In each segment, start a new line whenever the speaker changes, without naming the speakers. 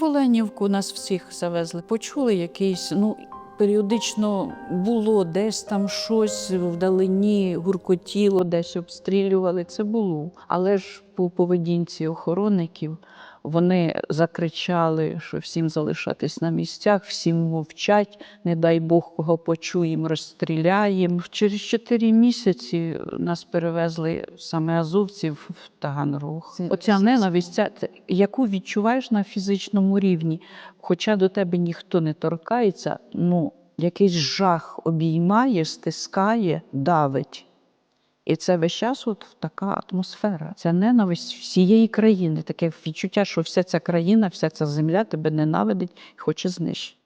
В Оленівку нас всіх завезли. Почули якийсь, ну, періодично було десь там щось вдалині, гуркотіло, десь обстрілювали. Це було. Але ж по поведінці охоронників вони закричали, що всім залишатись на місцях, всім мовчать, не дай Бог, кого почуємо, розстріляємо. Через чотири місяці нас перевезли саме азовців в Таганрог. Оця ненависть, ця- яку відчуваєш на фізичному рівні, хоча до тебе ніхто не торкається, ну якийсь жах обіймає, стискає, давить. І це весь час от така атмосфера. Ця ненависть всієї країни, таке відчуття, що вся ця країна, вся ця земля тебе ненавидить і хоче знищити.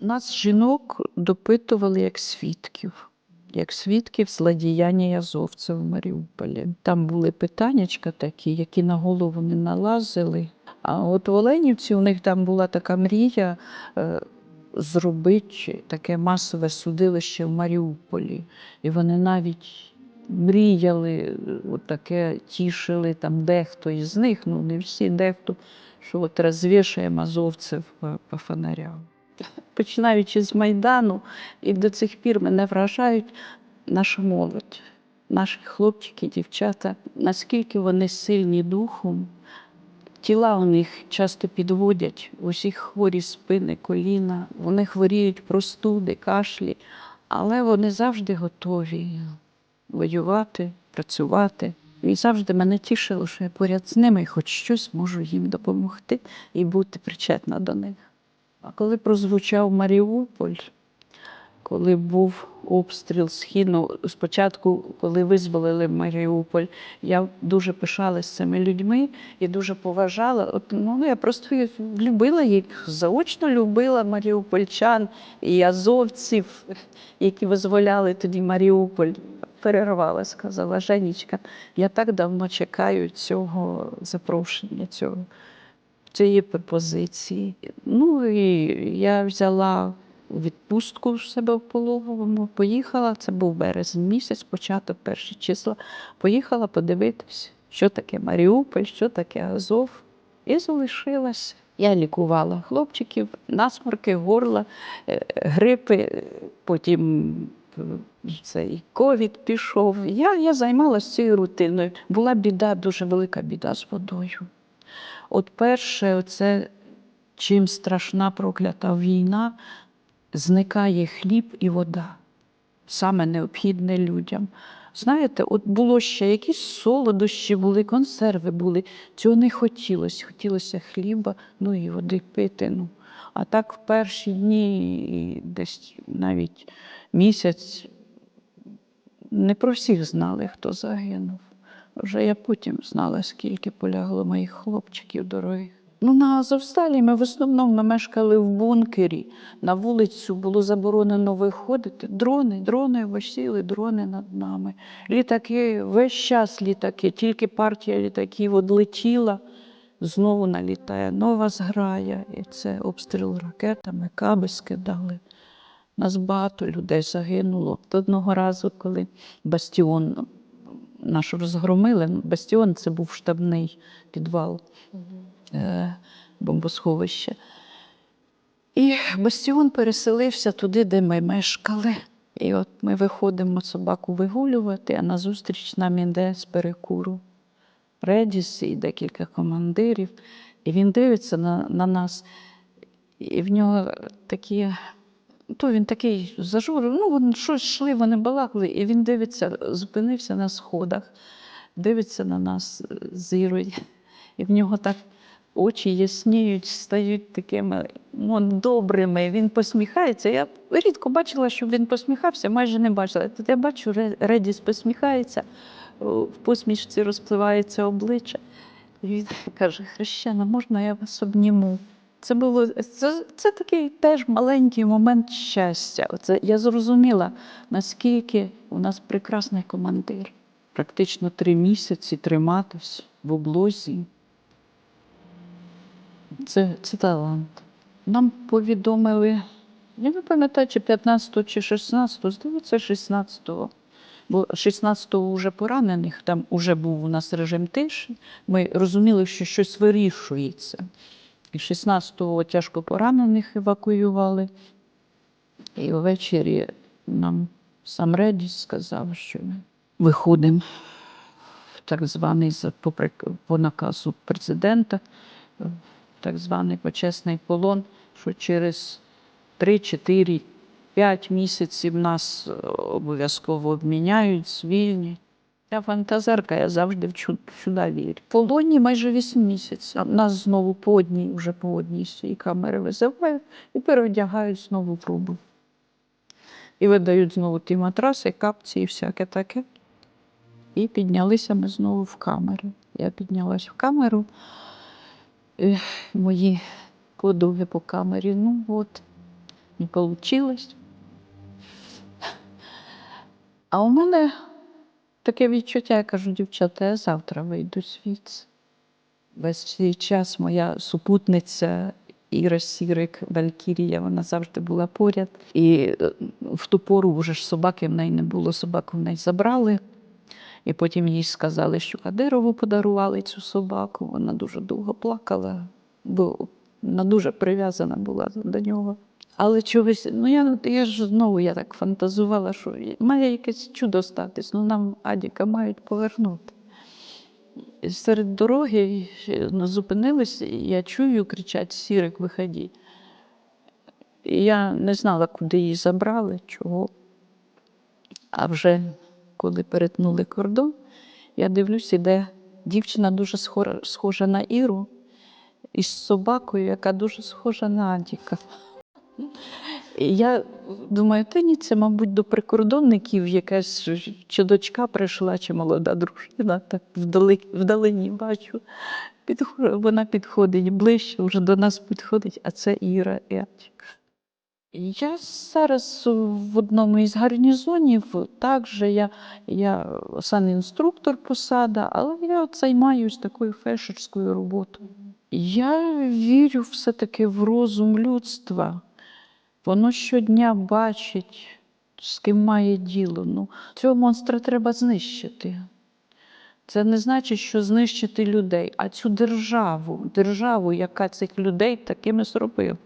Нас, жінок, допитували як свідків, як свідків злодіяння азовців в Маріуполі. Там були питаннячка такі, які на голову не налазили. А от в Оленівці у них там була така мрія е, зробити таке масове судилище в Маріуполі. І вони навіть мріяли, е, от тішили там дехто із них, ну не всі, дехто, що от розвішаємо азовців по, по фонарям. Починаючи з Майдану, і до цих пір мене вражають наша молодь, наші хлопчики, дівчата, наскільки вони сильні духом. Тіла у них часто підводять, у всіх хворі спини, коліна, вони хворіють простуди, кашлі, але вони завжди готові воювати, працювати. І завжди мене тішило, що я поряд з ними і хоч щось можу їм допомогти і бути причетна до них. А коли прозвучав Маріуполь, коли був обстріл східну, спочатку, коли визволили Маріуполь, я дуже пишалася цими людьми і дуже поважала. От, ну, я просто любила їх, заочно любила маріупольчан і азовців, які визволяли тоді Маріуполь. Перервала, сказала Женічка, я так давно чекаю цього запрошення, цього, цієї пропозиції. Ну і я взяла відпустку в себе в пологовому, поїхала, це був березень місяць, початок перші числа. Поїхала подивитись, що таке Маріуполь, що таке Азов. І залишилась. Я лікувала хлопчиків, насморки, горла, е, грипи, потім е, цей ковід пішов. Я, я займалася цією рутиною. Була біда, дуже велика біда з водою. От перше, це чим страшна проклята війна, зникає хліб і вода. Саме необхідне людям. Знаєте, от було ще якісь солодощі були, консерви були. Цього не хотілося. Хотілося хліба, ну і води пити. Ну. А так в перші дні, десь навіть місяць, не про всіх знали, хто загинув. Вже я потім знала, скільки полягло моїх хлопчиків дорогих. Ну, на Азовсталі ми в основному ми мешкали в бункері. На вулицю було заборонено виходити. Дрони, дрони висіли, дрони над нами. Літаки, весь час літаки, тільки партія літаків одлетіла, знову налітає нова зграя, і це обстріл ракетами, каби скидали. Нас багато людей загинуло. Одного разу, коли бастіон наш розгромили, бастіон це був штабний підвал бомбосховище. І бастіон переселився туди, де ми мешкали. І от ми виходимо собаку вигулювати, а назустріч нам іде з перекуру Редіс і декілька командирів. І він дивиться на, на нас, і в нього такі. То він такий зажур, ну вони щось йшли, вони балакали, і він дивиться, зупинився на сходах, дивиться на нас е, зірує. І в нього так очі ясніють, стають такими ну, добрими. Він посміхається. Я рідко бачила, щоб він посміхався, майже не бачила. Тут я бачу, Редіс посміхається, в посмішці розпливається обличчя. І він каже: Хрещена, можна я вас обніму? Це було це, це такий теж маленький момент щастя. Оце я зрозуміла, наскільки у нас прекрасний командир. Практично три місяці триматись в облозі. Це, це талант. Нам повідомили, я не пам'ятаю, чи 15-го, чи 16-го, здається, 16-го. Бо 16-го вже поранених, там вже був у нас режим тиші. Ми розуміли, що щось вирішується. І 16-го тяжко поранених евакуювали. І ввечері нам сам Редіс сказав, що ми виходимо в так званий по, наказу президента, так званий почесний полон, що через 3, 4, 5 місяців нас е, обов'язково обміняють, звільнять. Я фантазерка, я завжди в чу- чуда вірю. В полоні майже 8 місяців. Нас знову по одній, вже по одній з цієї камери визивають і переодягають знову в рубу. І видають знову ті матраси, капці і всяке таке. І піднялися ми знову в камеру. Я піднялась в камеру. Мої подуги по камері. Ну от, не вийшло. А у мене таке відчуття, я кажу, дівчата, я завтра вийду звідси. Весь цей час моя супутниця Іра Сірик, Валькірія, вона завжди була поряд. І е, в ту пору вже ж собаки в неї не було, собаку в неї забрали. І потім їй сказали, що Кадирову подарували цю собаку. Вона дуже довго плакала, бо вона дуже прив'язана була до нього. Але чогось, ну я, я ж знову я так фантазувала, що має якесь чудо статись, ну нам Адіка мають повернути. Серед дороги ну, і я чую, кричать Сірик, виходи. І я не знала, куди її забрали, чого. А вже коли перетнули кордон, я дивлюсь, іде дівчина дуже схожа на Іру із собакою, яка дуже схожа на Адіка. І я думаю, та ні, це, мабуть, до прикордонників якась чи дочка прийшла, чи молода дружина, так вдали, вдалині бачу. Вона підходить ближче, вже до нас підходить, а це Іра і Адік. Я зараз в одному із гарнізонів, також я, я санінструктор посада, але я займаюся такою фельдшерською роботою. Я вірю все-таки в розум людства. Воно щодня бачить, з ким має діло. Ну, цього монстра треба знищити. Це не значить, що знищити людей, а цю державу, державу, яка цих людей такими зробила.